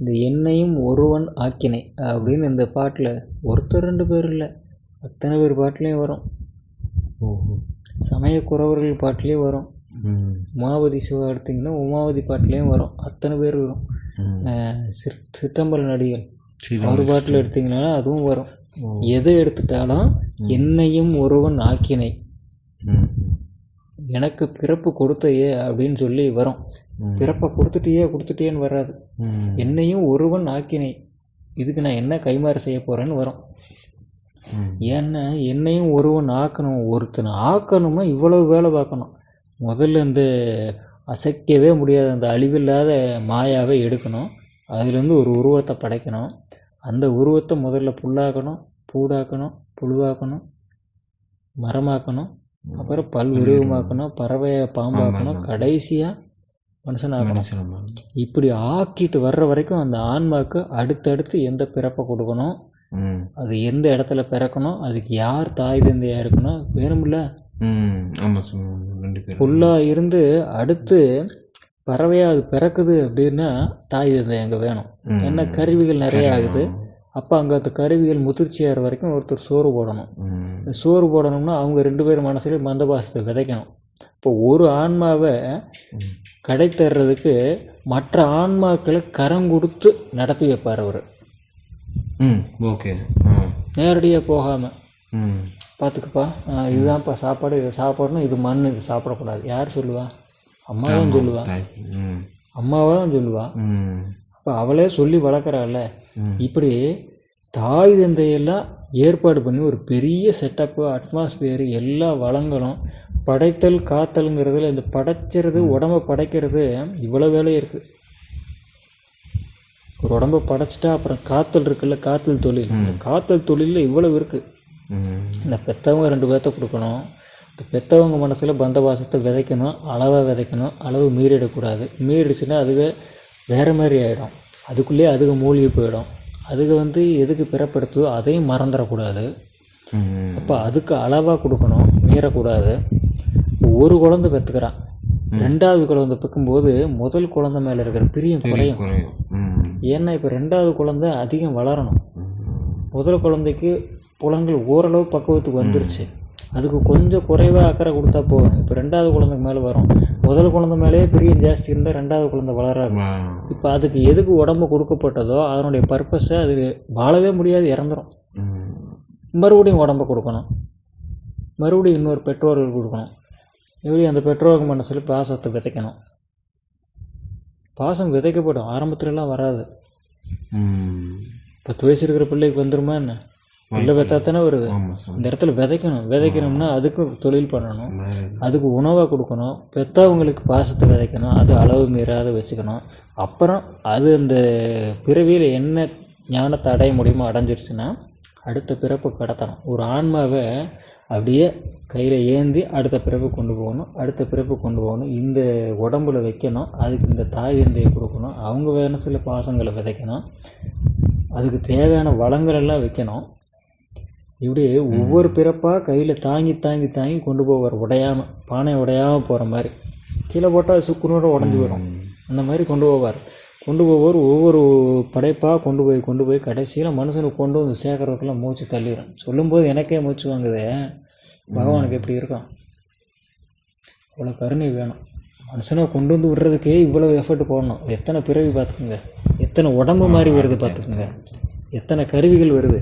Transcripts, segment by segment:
இந்த என்னையும் ஒருவன் ஆக்கினை அப்படின்னு இந்த பாட்டில் ஒருத்தர் ரெண்டு பேர் இல்லை அத்தனை பேர் பாட்டுலேயும் வரும். ஓஹோ. சமயக்குறவர்கள் பாட்டுலேயும் வரும். உமாவதி சிவா எடுத்திங்கன்னா உமாவதி பாட்டுலேயும் வரும். அத்தனை பேர் வரும். சிற்றம்பல நடிகள் அவர் பாட்டில் எடுத்திங்கன்னா அதுவும் வரும். எதை எடுத்துட்டாலும் என்னையும் ஒருவன் ஆக்கினை. எனக்கு பிறப்பு கொடுத்தையே அப்படின்னு சொல்லி வரும். பிறப்பை கொடுத்துட்டியே கொடுத்துட்டியேன்னு வராது. என்னையும் ஒருவன் ஆக்கினை. இதுக்கு நான் என்ன கைமாறு செய்ய போகிறேன்னு வரும். ஏன்னா என்னையும் ஒருவன் ஆக்கணும். ஒருத்தனை ஆக்கணும்னா இவ்வளவு வேலை பார்க்கணும். முதல்ல இந்த அசைக்கவே முடியாத. அந்த அழிவில்லாத மாயாவை எடுக்கணும். அதுலேருந்து ஒரு உருவத்தை படைக்கணும். அந்த உருவத்தை முதல்ல புல்லாக்கணும் பூடாக்கணும் புழுவாக்கணும் மரமாக்கணும். அப்புறம் பல் விருவமாக்கணும் பறவையை பாம்பாக்கணும் கடைசியாக மனுஷனாக்கணும். மனுஷனமா இப்படி ஆக்கிட்டு வர்ற வரைக்கும் அந்த ஆன்மாவுக்கு அடுத்தடுத்து எந்த பிறப்பை கொடுக்கணும்? அது எந்த இடத்துல பிறக்கணும்? அதுக்கு யார் தாய் தந்தையாக இருக்கணும்? வேணும்ல? ம். ஆமாம் சார் ரெண்டு பேரும். புல்லாக இருந்து அடுத்து பறவையாக அது பிறக்குது அப்படின்னா தாய் தந்தை அங்கே வேணும். என்ன கருவிகள் நிறைய ஆகுது. அப்போ அங்கே அந்த கருவிகள் முதிர்ச்சியாகிற வரைக்கும் ஒருத்தர் சோறு போடணும். சோறு போடணும்னா அவங்க ரெண்டு பேர் மனசுலேயும் மந்தபாசத்தை விதைக்கணும். இப்போ ஒரு ஆன்மாவை. கடை தர்றதுக்கு மற்ற ஆன்மாக்களை கரம் கொடுத்து நடத்தி வைப்பார் அவர். ம் ஓகே. நேரடியாக போகாமல் ம். பார்த்துக்குப்பா இதுதான்ப்பா சாப்பாடு இது சாப்பாடுனா இது மண் இது சாப்பிடக்கூடாது. யார் சொல்லுவா? அம்மா தான் சொல்லுவா. அம்மாவை தான் சொல்லுவா. அப்போ அவளே சொல்லி வளர்க்குறாள்ல. இப்படி தாய் தந்தையெல்லாம் ஏற்பாடு பண்ணி ஒரு பெரிய செட்டப்பு அட்மாஸ்பியர் எல்லா வளங்களும் படைத்தல் காத்தல்ங்கிறதுல இந்த படைக்கிறது உடம்ப படைக்கிறது இவ்வளோ வேலை இருக்குது ஒரு உடம்ப படைச்சிட்டா அப்புறம் காத்தல் இருக்குல்ல காத்தல் தொழில். இந்த காத்தல் தொழிலில் இவ்வளவு இருக்குது இந்த பெற்றவங்க ரெண்டு பேர்த்த கொடுக்கணும். இந்த பெற்றவங்க மனசில் பந்தபாசத்தை விதைக்கணும் அளவாக விதைக்கணும் அளவு மீறிடக்கூடாது. மீறிடுச்சுன்னா அதுவே வேறு மாதிரி ஆகிடும் அதுக்குள்ளேயே அதுக்கு மூழ்கி போயிடும். அதுக்கு வந்து எதுக்கு பிறப்படுத்துதோ அதையும் மறந்துடக்கூடாது. அப்போ அதுக்கு அளவாக கொடுக்கணும் மீறக்கூடாது. ஒரு குழந்தை பெற்றுக்கிறான் ரெண்டாவது குழந்தை பெக்கும்போது முதல் குழந்தை மேலே இருக்கிற பிரியம் குறையும். ஏன்னா இப்போ ரெண்டாவது குழந்தை அதிகம் வளரணும். முதல் குழந்தைக்கு புலன்கள் ஓரளவு பக்குவத்துக்கு வந்துருச்சு. அதுக்கு கொஞ்சம் குறைவாக அக்கறை கொடுத்தா போதும். இப்போ ரெண்டாவது குழந்தைக்கு மேலே வரும். முதல் குழந்தை மேலேயே பிரியம் ஜாஸ்தி இருந்தால் ரெண்டாவது குழந்தை வளராது. இப்போ அதுக்கு எதுக்கு உடம்பு கொடுக்கப்பட்டதோ அதனுடைய பர்பஸை அது வாழவே முடியாது இறந்துரும். ம். மறுபடியும் உடம்ப கொடுக்கணும். மறுபடியும் இன்னொரு பெற்றோர்கள் கொடுக்கணும். இப்படி அந்த பெற்றோர்கள் மனசில் பாசத்தை விதைக்கணும். பாசம் விதைக்கப்படும். ஆரம்பத்துலலாம் வராது. பத்து வயசு இருக்கிற பிள்ளைக்கு வந்துருமா என்ன? பிள்ளை பெற்றா தானே வருது? ஆமாம் சார். இந்த இடத்துல விதைக்கணும். விதைக்கணும்னா அதுக்கும் தொழில் பண்ணணும். அதுக்கு உணவை கொடுக்கணும். பெற்றவங்களுக்கு பாசத்தை விதைக்கணும். அது அளவு மீறாத வச்சுக்கணும். அப்புறம் அது அந்த பிறவியில் என்ன ஞானத்தை அடைய முடியுமோ அடைஞ்சிருச்சுன்னா அடுத்த பிறப்பு கடத்தணும். ஒரு ஆன்மாவை அப்படியே கையில் ஏந்தி அடுத்த பிறப்பு கொண்டு போகணும். அடுத்த பிறப்பு கொண்டு போகணும். இந்த உடம்புல வைக்கணும். அதுக்கு இந்த தாய் தந்தையை கொடுக்கணும். அவங்க மனசில் பாசங்களை விதைக்கணும். அதுக்கு தேவையான வளங்கள் எல்லாம் வைக்கணும். இப்படி ஒவ்வொரு பிறப்பாக கையில் தாங்கி தாங்கி தாங்கி கொண்டு போவார் உடையாம பானை உடையாமல் போகிற மாதிரி. கீழே போட்டால் சுக்குனோட உடஞ்சி வரும் அந்த மாதிரி கொண்டு போவார். கொண்டு போவார் ஒவ்வொரு படைப்பாக கொண்டு போய் கொண்டு போய் கடைசியில் மனுஷனுக்கு கொண்டு வந்து சேர்க்கறதுக்கெல்லாம் மூச்சு தள்ளிடும் சொல்லும்போது எனக்கே மூச்சு வாங்குதே. பகவானுக்கு எப்படி இருக்கும்? இவ்வளோ கருணை வேணும். மனுஷனை கொண்டு வந்து விடுறதுக்கே இவ்வளோ எஃபர்ட் போடணும். எத்தனை பிறவி பார்த்துக்குங்க. எத்தனை உடம்பு மாதிரி வருது பார்த்துக்குங்க. எத்தனை கருவிகள் வருது.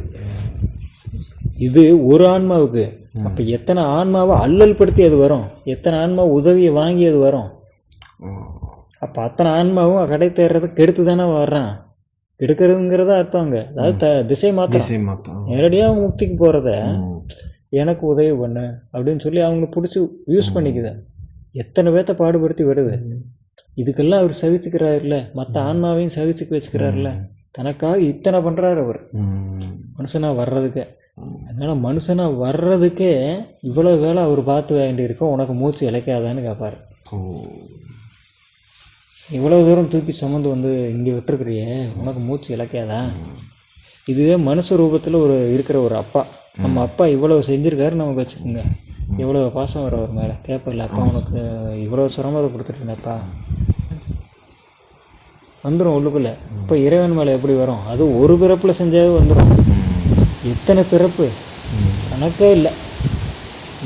இது ஒரு ஆன்மாவுக்கு. அப்போ எத்தனை ஆன்மாவை அல்லல் படுத்தி அது வரும்? எத்தனை ஆன்மா உதவியை வாங்கி அது வரும் அப்போ அத்தனை ஆன்மாவும் கடை தேடுறதுக்கு கெடுத்து தானே வர்றான். கெடுக்கிறதுங்கிறத அர்த்தங்க அதாவது த திசை மாத்தம் நேரடியாக முக்திக்கு போகிறத. எனக்கு உதவி பண்ணு அப்படின்னு சொல்லி அவங்க பிடிச்சி யூஸ் பண்ணிக்குது. எத்தனை பேர்த்த பாடுபடுத்தி வருது இதுக்கெல்லாம் அவர் சகிச்சுக்கிறாருல்ல. மற்ற ஆன்மாவையும் சகிச்சுக்க வச்சுக்கிறாருல்ல. தனக்காக இத்தனை பண்ணுறாரு அவர். ம். மனுஷனாக வர்றதுக்கு. அதனால் மனுஷனாக வர்றதுக்கே இவ்வளோ வேலை அவர் பார்த்து வேண்டியிருக்கும். உனக்கு மூச்சு இழைக்காதான்னு கேட்பார் இவ்வளோ தூரம் தூக்கி சுமந்து வந்து இங்கே விட்டுருக்குறியே உனக்கு மூச்சு இழைக்காதா? இதுவே மனுஷ ரூபத்தில் ஒரு இருக்கிற ஒரு அப்பா. நம்ம அப்பா இவ்வளவு செஞ்சிருக்காரு நமக்கு வச்சுக்கோங்க. எவ்வளோ பாசம் வர ஒரு மேலே. கேட்பர்ல அப்பா உனக்கு இவ்வளோ சிரமத்தை கொடுத்துட்டு இருந்தப்பா வந்துடும் உள்ளுக்குள்ளே. இப்போ இறைவன் மேலே எப்படி வரும்? அது ஒரு பிறப்பில் செஞ்சாவே வந்துடும் இத்தனை பிறப்பு? கணக்கே இல்லை.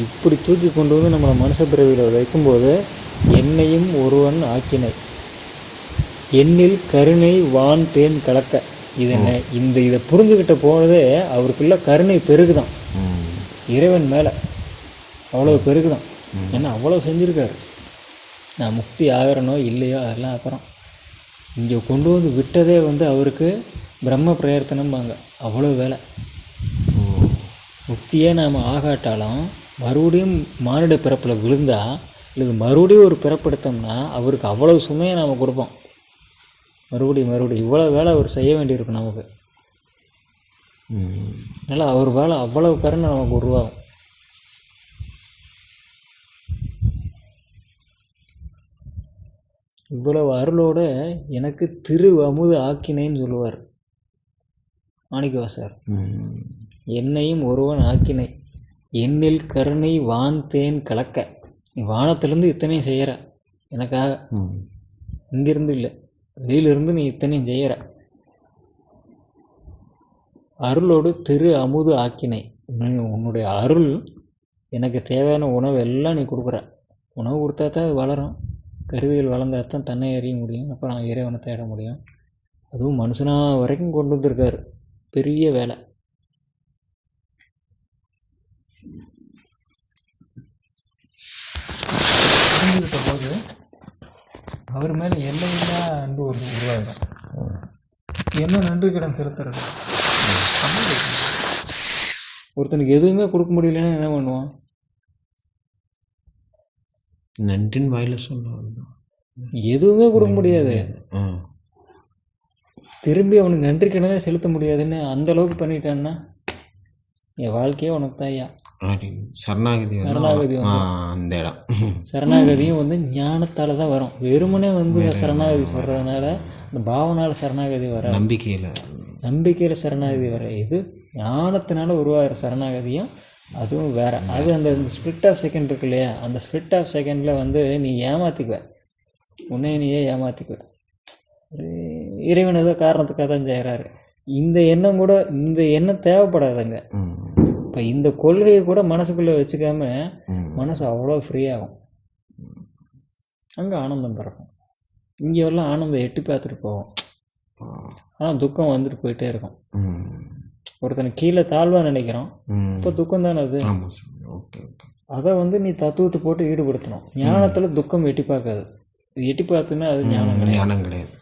இப்படி தூக்கி கொண்டு வந்து நம்மளை மனுஷ பிறவியில் வைக்கும்போது என்னையும் ஒருவன் ஆக்கினை எண்ணில் கருணை வான் தேன் கலக்க. இது என்ன? இந்த இதை புரிஞ்சுக்கிட்ட போனதே அவருக்குள்ள கருணை பெருகுதான். இறைவன் மேலே அவ்வளோ பெருகுதான். ஏன்னா அவ்வளோ செஞ்சுருக்காரு? நான் முக்தி ஆகிறனோ இல்லையோ அதெல்லாம் அப்புறம். இங்கே கொண்டு வந்து விட்டதே வந்து அவருக்கு பிரம்ம பிரயர்த்தனம்பாங்க அவ்வளோ வேலை. முக்தியே நாம் ஆகாட்டாலும் மறுபடியும் மானிட பிறப்பில் விழுந்தா இல்லை மறுபடியும் ஒரு பிறப்பெடுத்தோம்னா அவருக்கு அவ்வளவு சுமையை நாம் கொடுப்போம். மறுபடியும் மறுபடியும் இவ்வளோ வேலை அவர் செய்ய வேண்டியிருக்கும் நமக்கு. அதனால் அவர் வேலை அவ்வளவு கருணை நமக்கு உருவாகும். இவ்வளவு அருளோட எனக்கு திரு அமுது ஆக்கினேன்னு சொல்லுவார். மாணிக்கவாசர் சார் என்னையும் ஒருவன் ஆக்கினை. எண்ணில் கருணை வான் தேன் கலக்க. நீ வானத்திலேருந்து இத்தனையும் செய்கிற எனக்காக. இங்கிருந்து இல்லை. வெளியிலிருந்து நீ இத்தனையும் செய்கிற அருளோடு திரு அமுது ஆக்கினை. உன்னை- உன்னுடைய அருள் எனக்கு தேவையான உணவு எல்லாம் நீ கொடுக்குற. உணவு கொடுத்தா தான் அது வளரும். கருவிகள் வளர்ந்தா தான் தன்னை எறிய முடியும். அப்புறம் இறைவனை தேட முடியும். அதுவும் மனுஷனா வரைக்கும் கொண்டு வந்திருக்காரு. பெரிய வேலை. புரிஞ்சுக்கிட்ட போது அவர் மேலே எல்லையில்லா அன்பு ஒரு உருவாயிடும் என்ன நன்றி கடன் செலுத்துறது? ஒருத்தனுக்கு எதுவுமே கொடுக்க முடியலன்னா என்ன பண்ணுவான்? நன்றின் வாயில சொல்ல எதுவுமே கொடுக்க முடியாது. திரும்பி அவனுக்கு நன்றி கடனே செலுத்த முடியாதுன்னு அந்த அளவுக்கு பண்ணிட்டான்னா என் வாழ்க்கையே உனக்கு தாயா அப்படி சரணாகதி சரணாகதி அந்த இடம். சரணாகதியும் வந்து ஞானத்தால தான் வரும். வெறுமனே வந்து சரணாகதி சொல்கிறதுனால இந்த பாவனால சரணாகதி வர நம்பிக்கையில். நம்பிக்கையில் சரணாகதி வர இது ஞானத்தினால உருவாகிற சரணாகதியும் அதுவும் வேற. அது அந்த ஸ்பிளிட் ஆஃப் செகண்ட் இருக்கு இல்லையா? அந்த ஸ்பிளிட் ஆஃப் செகண்டில் வந்து நீ ஏமாத்திக்குவ. உன்னை நீயே ஏமாத்திக்குவ? இறைவன் ஏதோ காரணத்துக்காக தான் செய்கிறாரு இந்த எண்ணம் கூட இந்த எண்ணம் தேவைப்படாதுங்க. இப்போ இந்த கொள்கையை கூட மனசுக்குள்ளே வச்சுக்காம மனசு அவ்வளோ ஃப்ரீயாகும் அங்கே ஆனந்தம் பிறக்கும். இங்கே எல்லாம் ஆனந்தம் எட்டி பார்த்துட்டு போவோம். ஆனால் துக்கம் வந்துட்டு போயிட்டே இருக்கும். ஒருத்தனை கீழே தாழ்வாக நினைக்கிறோம். இப்போ துக்கம் தானே அது? அதை வந்து நீ தத்துவத்தை போட்டு ஈடுபடுத்தணும். ஞானத்தில் துக்கம் எட்டி பார்க்காது. எட்டி பார்த்துன்னா அது ஞானம் கிடையாது. ஞானம் கிடையாது.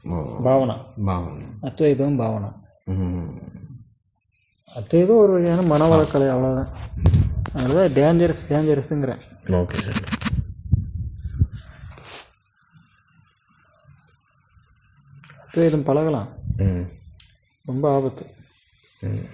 பாவனா. பாவம். அத்வைதம் பாவனா. ம் அத்வைதம் ஒரு வகையான மனவளக்கலை அவ்வளோதான் அதனால டேஞ்சரஸ் டேஞ்சரஸுங்கிறேன் ஓகே சார் அத்வைதம் பழகலாம். ம். ரொம்ப ஆபத்து. ம்.